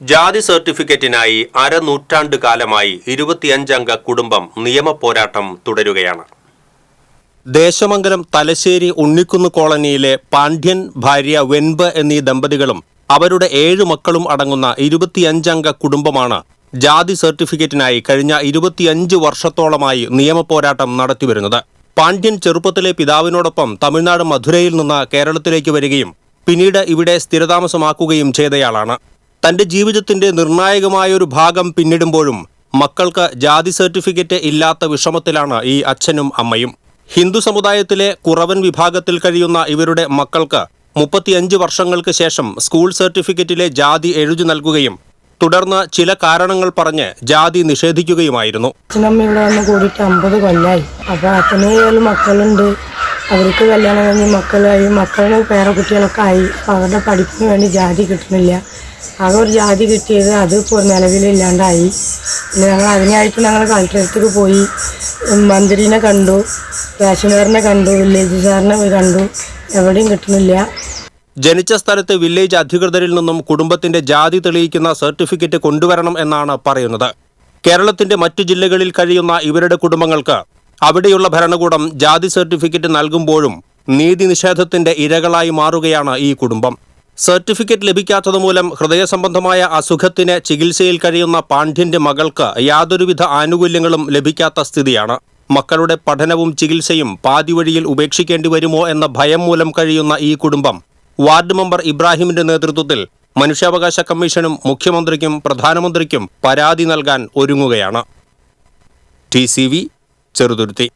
ജാതി സർട്ടിഫിക്കറ്റിനായി അരനൂറ്റാണ്ട് കാലമായി ഇരുപത്തിയഞ്ചംഗ കുടുംബം നിയമ പോരാട്ടം തുടരുകയാണ്. ദേശമംഗലം തലശ്ശേരി ഉണ്ണിക്കുന്ന് കോളനിയിലെ പാണ്ഡ്യൻ ഭാര്യ വെൻപ് എന്നീ ദമ്പതികളും അവരുടെ ഏഴ് മക്കളും അടങ്ങുന്ന ഇരുപത്തിയഞ്ചംഗ കുടുംബമാണ് ജാതി സർട്ടിഫിക്കറ്റിനായി കഴിഞ്ഞ ഇരുപത്തിയഞ്ച് വർഷത്തോളമായി നിയമപോരാട്ടം നടത്തിവരുന്നത്. പാണ്ഡ്യൻ ചെറുപ്പത്തിലെ പിതാവിനോടൊപ്പം തമിഴ്നാട് മധുരയിൽ നിന്ന് കേരളത്തിലേക്ക് വരികയും പിന്നീട് ഇവിടെ സ്ഥിരതാമസമാക്കുകയും ചെയ്തയാളാണ്. തന്റെ ജീവിതത്തിന്റെ നിർണായകമായ ഒരു ഭാഗം പിന്നിടുമ്പോഴും മക്കൾക്ക് ജാതി സർട്ടിഫിക്കറ്റ് ഇല്ലാത്ത വിഷമത്തിലാണ് ഈ അച്ഛനും അമ്മയും. ഹിന്ദു സമുദായത്തിലെ കുറവൻ വിഭാഗത്തിൽ കഴിയുന്ന ഇവരുടെ മക്കൾക്ക് മുപ്പത്തിയഞ്ച് വർഷങ്ങൾക്ക് ശേഷം സ്കൂൾ സർട്ടിഫിക്കറ്റിലെ ജാതി എഴുതി നൽകുകയും തുടർന്ന് ചില കാരണങ്ങൾ പറഞ്ഞ് ജാതി നിഷേധിക്കുകയുമായിരുന്നു. അച്ഛനമ്മ ഇവിടെ കൂടിയിട്ട് അമ്പത് കൊല്ലായി. അപ്പോൾ അച്ഛനും മക്കളുണ്ട്. അവർക്ക് കല്യാണം കഴിഞ്ഞ് മക്കളായി മക്കളുടെ പേരക്കുട്ടികളൊക്കെ ആയി. അവരുടെ പഠിപ്പിന് വേണ്ടി ജാതി കിട്ടുന്നില്ല. ആകെ ഒരു ജാതി കിട്ടിയത് അത് ഇപ്പോൾ നിലവിലില്ലാണ്ടായി പിന്നെ ഞങ്ങൾ അതിനായിട്ട് ഞങ്ങൾ കളക്ടറേറ്റിലേക്ക് പോയി. മന്ത്രിനെ കണ്ടു. റേഷൻകാരനെ കണ്ടു. വില്ലേജ് സാറിനെ കണ്ടു. എവിടെയും കിട്ടുന്നില്ല. ജനിച്ച സ്ഥലത്ത് വില്ലേജ് അധികൃതരിൽ നിന്നും കുടുംബത്തിന്റെ ജാതി തെളിയിക്കുന്ന സർട്ടിഫിക്കറ്റ് കൊണ്ടുവരണം എന്നാണ് പറയുന്നത്. കേരളത്തിന്റെ മറ്റു ജില്ലകളിൽ കഴിയുന്ന ഇവരുടെ കുടുംബങ്ങൾക്ക് അവിടെയുള്ള ഭരണകൂടം ജാതി സർട്ടിഫിക്കറ്റ് നൽകുമ്പോഴും നീതി നിഷേധത്തിന്റെ ഇരകളായി മാറുകയാണ് ഈ കുടുംബം. സർട്ടിഫിക്കറ്റ് ലഭിക്കാത്തത് ഹൃദയസംബന്ധമായ ഹൃദയ സംബന്ധമായ അസുഖത്തിന് ചികിത്സയിൽ കഴിയുന്ന പാണ്ഡ്യന്റെ മകൾക്ക് യാതൊരുവിധ ആനുകൂല്യങ്ങളും ലഭിക്കാത്ത സ്ഥിതിയാണ്. മക്കളുടെ പഠനവും ചികിത്സയും പാതിവഴിയിൽ ഉപേക്ഷിക്കേണ്ടി വരുമോ എന്ന ഭയം മൂലം കഴിയുന്ന ഈ കുടുംബം വാർഡ് മെമ്പർ ഇബ്രാഹിമിന്റെ നേതൃത്വത്തിൽ മനുഷ്യാവകാശ കമ്മീഷനും മുഖ്യമന്ത്രിക്കും പ്രധാനമന്ത്രിക്കും പരാതി നൽകാൻ ഒരുങ്ങുകയാണ്. ടി ചെറുതുരുത്തി.